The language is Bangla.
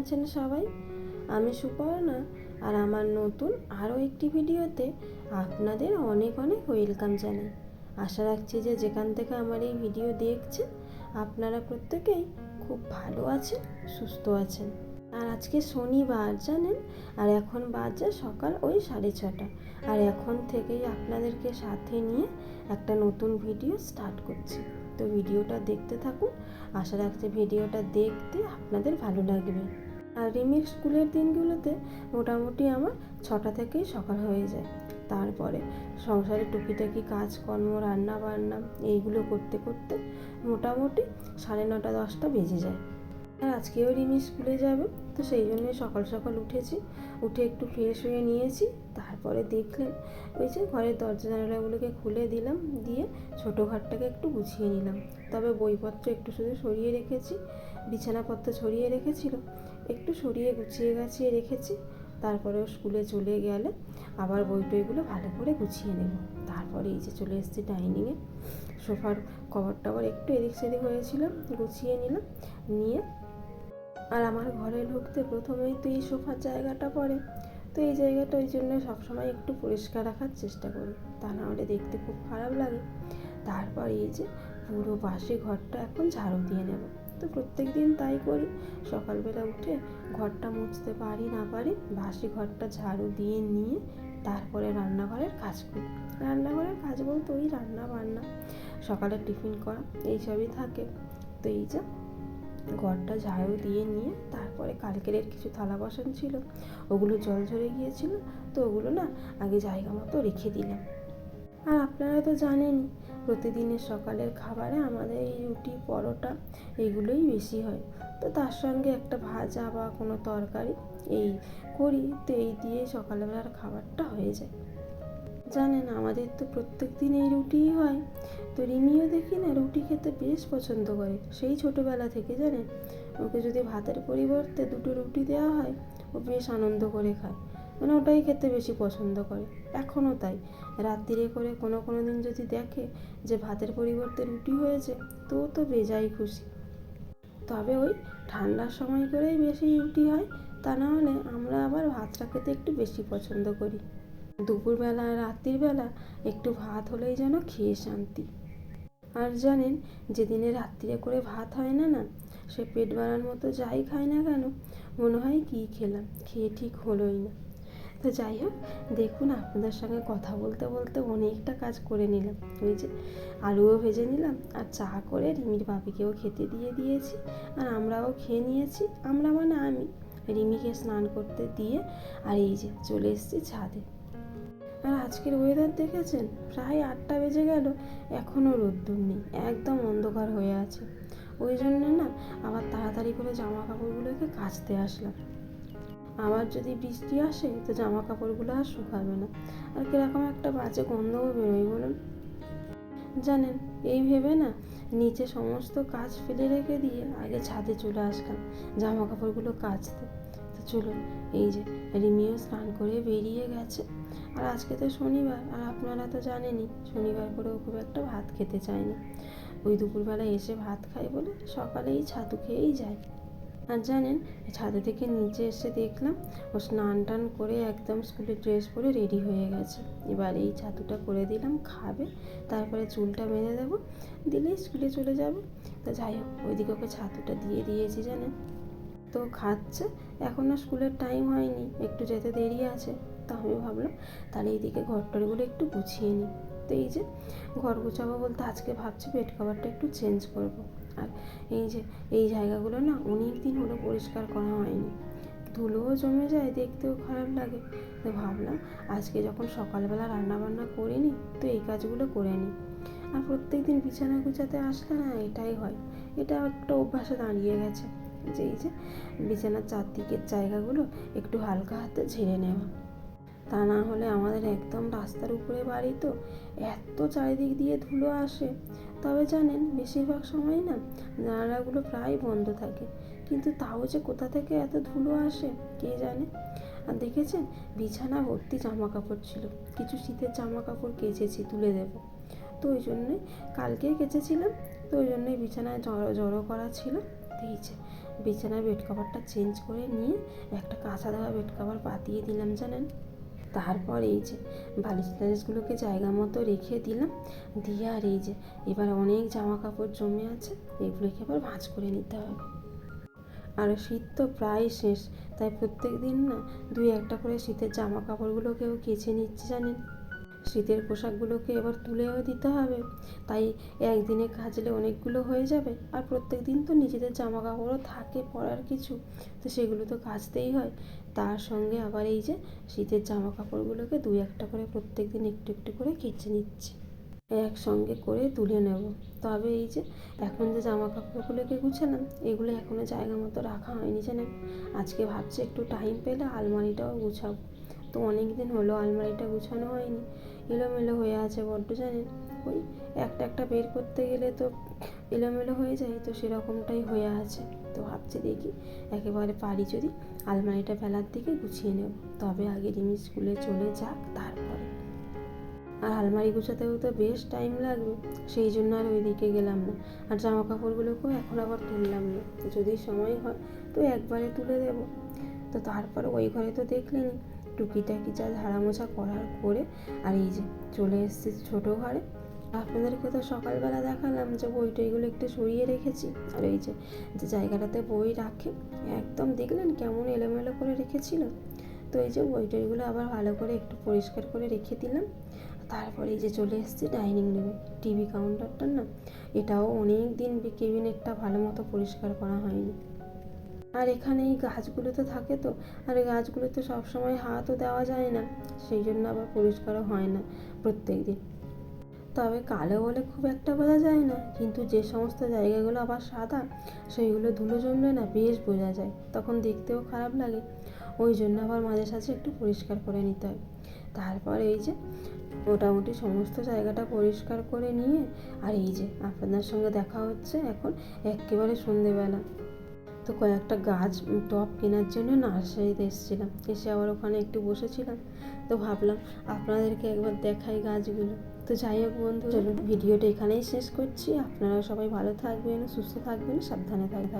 আছেন সবাই। আমি সুপর্ণা আর আমার নতুন আরও একটি ভিডিওতে আপনাদের অনেক অনেক ওয়েলকাম জানাই। আশা রাখছি যে যেখান থেকে আমার এই ভিডিও দেখছেন, আপনারা প্রত্যেকেই খুব ভালো আছেন, সুস্থ আছেন। আর আজকে শনিবার, জানেন? আর এখন বাজে সকাল ওই সাড়ে ছটা। আর এখন থেকেই আপনাদেরকে সাথে নিয়ে একটা নতুন ভিডিও স্টার্ট করছি। তো ভিডিওটা দেখতে থাকুন। আশা রাখছি ভিডিওটা দেখতে আপনাদের ভালো লাগবে। আর রিমির স্কুলের দিনগুলোতে মোটামুটি আমার ছটা থেকেই সকাল হয়ে যায়। তারপরে সংসারে টুকিটাকি কাজকর্ম রান্না বান্না এইগুলো করতে করতে মোটামুটি সাড়ে নটা, দশটা বেজে যায়। আর আজকেও রিমি স্কুলে যাবে, তো সেই জন্যই সকাল সকাল উঠেছি। উঠে একটু ফ্রেশ হয়ে নিয়েছি, তারপরে দেখলেন ওই যে ঘরের দরজা জানালাগুলোকে খুলে দিলাম, দিয়ে ছোটো ঘরটাকে একটু গুছিয়ে নিলাম। তবে বইপত্র একটু শুধু সরিয়ে রেখেছি, বিছানাপত্র ছড়িয়ে রেখেছিল। একটু সরিয়ে গুছিয়ে গাছিয়ে রেখেছি। তারপরেও স্কুলে চলে গেলে আবার বই টইগুলো ভালো করে গুছিয়ে নেব। তারপরে এই যে চলে এসেছি ডাইনিংয়ে। সোফার কভার টভার একটু এদিক সেদিক হয়েছিল, গুছিয়ে নিলাম, নিয়ে আর আমার ঘরে ঢুকতে প্রথমেই তো এই সোফার জায়গাটা পড়ে। তো এই জায়গাটা ওই জন্য সবসময় একটু পরিষ্কার রাখার চেষ্টা করি, তা না হলে দেখতে খুব খারাপ লাগে। তারপর এই যে পুরো বাসি ঘরটা এখন ঝাড়ু দিয়ে নেব। তো প্রত্যেক দিন তাই করি। সকালবেলা উঠে ঘরটা মুছতে পারি না পারি, বাসি ঘরটা ঝাড়ু দিয়ে নিয়ে তারপরে রান্নাঘরের কাজ করি। রান্নাঘরের কাজ বলতে ওই রান্না বান্না, সকালে টিফিন করা, এইসবই থাকে। তো এই যে ঘরটা ঝাড়ু দিয়ে নিয়ে তারপরে কালকের কিছু থালা বাসন ছিল, ওগুলো জল ঝরে গিয়েছিল, তো ওগুলো না আগে জায়গা মতো রেখে দিলাম। আর আপনারা তো জানেনই, প্রতিদিনের সকালের খাবারে আমাদের এই রুটি, পরোটা এগুলোই বেশি হয়। তো তার সঙ্গে একটা ভাজা বা কোনো তরকারি, এই করি, তো এই দিয়ে সকালবেলার খাবারটা হয়ে যায়। জানেন, আমাদের তো প্রত্যেক দিন এই রুটিই হয়। তো রিমিও দেখি না রুটি খেতে বেশ পছন্দ করে। সেই ছোটোবেলা থেকে, জানেন? ওকে যদি ভাতের পরিবর্তে দুটো রুটি দেওয়া হয়, ও বেশ আনন্দ করে খায়। মানে ওটাই খেতে বেশি পছন্দ করে। এখনও তাই। রাত্রিরে করে কোনো কোনো দিন যদি দেখে যে ভাতের পরিবর্তে রুটি হয়েছে, তো তো বেজাই খুশি। তবে ওই ঠান্ডার সময় করেই বেশি রুটি হয়, তা না হলে আমরা আবার ভাতটা খেতে একটু বেশি পছন্দ করি। দুপুরবেলা রাত্রির বেলা একটু ভাত হলেই যেন খেয়ে শান্তি। আর জানেন, যেদিনে রাত্রিরে করে ভাত হয় না না, সে পেট বাড়ার মতো যাই খায় না কেন, মনে হয় কী খেলাম, খেয়ে ঠিক হলোই না। তো যাই হোক, দেখুন আপনাদের সঙ্গে কথা বলতে বলতে অনেকটা কাজ করে নিলাম। ওই যে আলুও ভেজে নিলাম, আর চা করে রিমির বাপিকেও খেতে দিয়ে দিয়েছি, আর আমরাও খেয়ে নিয়েছি, আমরা মানে আমি। রিমিকে স্নান করতে দিয়ে, আর এই যে চলে এসেছি ছাদে। আর আজকের ওয়েদার দেখেছেন? প্রায় আটটা বেজে গেল, এখনও রোদ্দুর নেই, একদম অন্ধকার হয়ে আছে। ওই জন্য না আবার তাড়াতাড়ি করে জামা কাপড়গুলোকে কাচতে আসলাম। আবার যদি বৃষ্টি আসে, তো জামা কাপড়গুলো আর শুকাবে না। আর কীরকম একটা বাজে গন্ধও বেরোয় বলুন। জানেন, এই ভেবে না নিচে সমস্ত কাজ ফেলে রেখে দিয়ে আগে ছাদে চলে আসলাম জামা কাপড়গুলো কাচতে। তো চলুন, এই যে রিমিও স্নান করে বেরিয়ে গেছে। আর আজকে তো শনিবার, আর আপনারা তো জানেনই, শনিবার করেও খুব একটা ভাত খেতে চায় না ওই দুপুরবেলা এসে ভাত খায় বলে সকালেই ছাতু খেয়েই যায়। আর জানেন, ছাদে থেকে নিচে এসে দেখলাম ও স্নান টান করে একদম স্কুলের ড্রেস পরে রেডি হয়ে গেছে। এবার এই ছাতুটা করে দিলাম, খাবে, তারপরে চুলটা বেঁধে দেবো দিলেই স্কুলে চলে যাবে। তো যাই হোক, ওইদিকে ওকে ছাতুটা দিয়ে দিয়েছি জানেন। তো খাচ্ছে এখনও স্কুলের টাইম হয়নি, একটু যেতে দেরি আছে। তো আমি ভাবলাম, তাহলে এইদিকে ঘরটরগুলো একটু গুছিয়ে নিই। তো এই যে, ঘর গুছাবো বলতে আজকে ভাবছি বেড কভারটা একটু চেঞ্জ করব। আর এই যে, এই জায়গাগুলো না অনেক দিন হলো পরিষ্কার করা হয়নি। ধুলোও জমে যায়, দেখতেও খারাপ লাগে। তো ভাবলাম আজকে যখন সকালবেলা রান্না বান্না করিনি, তো এই কাজগুলো করে নিই। আর প্রত্যেক দিন বিছানা গুছাতে আসলে না এটাই হয়, এটা একটা অভ্যাসে দাঁড়িয়ে গেছে। যে এই যে, বিছানার চারদিকের জায়গাগুলো একটু হালকা হাতে ঝেড়ে নেওয়া। তা না হলে আমাদের একদম রাস্তার উপরে বাড়ি তো এত চারিদিক দিয়ে ধুলো আসে। তবে জানেন, বেশিরভাগ সময় না জানালাগুলো প্রায় বন্ধ থাকে। কিন্তু তাও যে কোথা থেকে এত ধুলো আসে, কে জানে? আর দেখেছেন, বিছানা ভর্তি জামা কাপড় ছিল। কিছু শীতের জামা কাপড় কেচেছি, তুলে দেবো। তো ওই জন্যই কালকেই কেচেছিলাম। তো ওই জন্যই বিছানায় জড়ো জড়ো করা ছিল। দিয়েছে বিছানার বেড কভারটা চেঞ্জ করে নিয়ে একটা কাঁচা দেওয়া বেড কভার পাতিয়ে দিলাম, জানেন? তারপর এই যে বালিশ টালিশগুলোকে জায়গা মতো রেখে দিলাম। দিয়ে আর এই যে এবার অনেক জামা কাপড় জমে আছে, এগুলোকে আবার ভাঁজ করে নিতে হবে। আর শীত তো প্রায় শেষ, তাই প্রত্যেক দিন না দুই একটা করে শীতের জামা কাপড়গুলোকেও কেচে নিচ্ছে জানেন? শীতের পোশাকগুলোকে এবার তুলেও দিতে হবে। তাই একদিনে কাচলে অনেকগুলো হয়ে যাবে। আর প্রত্যেক দিন তো নিজেদের জামা কাপড়ও থাকে পরার কিছু। তো সেগুলো তো কাচতেই হয়। তার সঙ্গে আবার এই যে শীতের জামা কাপড়গুলোকে দুই একটা করে প্রত্যেক দিন একটু একটু করে কেচে নিচ্ছি। একসঙ্গে করে তুলে নেব। তবে এই যে এখন যে জামা কাপড়গুলোকে গুছালাম, এগুলো এখনও জায়গা মতো রাখা হয়নি জানেন। আজকে ভাবছি একটু টাইম পেলে আলমারিটাও গুছাবো। তো অনেক দিন হলো আলমারিটা গুছানো হয়নি। এলোমেলো হয়ে আছে বড্ড, জানেন? ওই একটা একটা বের করতে গেলে তো এলোমেলো হয়ে যায়, তো সেরকমটাই হয়ে আছে। তো ভাবছি দেখি, একেবারে পারি যদি আলমারিটা বেলার দিকে গুছিয়ে নেব। তবে আগে রিমি স্কুলে চলে যাক তারপরে। আর আলমারি গুছাতেও তো বেশ টাইম লাগবে, সেই জন্য আর ওইদিকে গেলাম না। আর জামা কাপড়গুলোকেও এখন আবার তুললাম না। যদি সময় হয় তো একবারে তুলে দেব। তো তারপরে ওই ঘরে তো দেখলেনি টুকিটাকি যা ঝাড়া মোছা করার করে আর এই যে চলে এসেছি ছোটো ঘরে। আপনাদেরকে তো সকালবেলা দেখালাম যে বই টইগুলো একটু সরিয়ে রেখেছি। আর এই যে যে জায়গাটাতে বই রাখে, একদম দেখলেন কেমন এলোমেলো করে রেখেছিল? তো এই যে বই টইগুলো আবার ভালো করে একটু পরিষ্কার করে রেখে দিলাম। তারপরে এই যে চলে এসেছি ডাইনিং রুমে। টিভি কাউন্টারটা না, এটাও অনেক দিন কেবিনেটটা ভালো মতো পরিষ্কার করা হয়নি। আর এখানে এই গাছগুলো তো থাকে তো, আর এই গাছগুলো তো সবসময় হাতও দেওয়া যায় না, সেই জন্য আবার পরিষ্কারও হয় না প্রত্যেক দিন তবে কালো বলে খুব একটা বোঝা যায় না, কিন্তু যে সমস্ত জায়গাগুলো আবার সাদা, সেইগুলো ধুলো জমলে না বেশ বোঝা যায়, তখন দেখতেও খারাপ লাগে। ওই জন্য আবার মাঝে সাঝে একটু পরিষ্কার করে নিতে হয়। তারপর এই যে, মোটামুটি সমস্ত জায়গাটা পরিষ্কার করে নিয়ে, আর এই যে, আপনাদের সঙ্গে দেখা হচ্ছে এখন একেবারে সন্ধেবেলা। তো কয়েকটা গাছ টপ কেনার জন্য নার্সারিতে এসেছিলাম। এসে আবার ওখানে একটু বসেছিলাম। তো ভাবলাম আপনাদেরকে একবার দেখাই গাছগুলো। তো যাই হোক বন্ধু, চলুন, ভিডিওটা এখানেই শেষ করছি। আপনারা সবাই ভালো থাকবেন, সুস্থ থাকবেন, সাবধানে থাকবেন।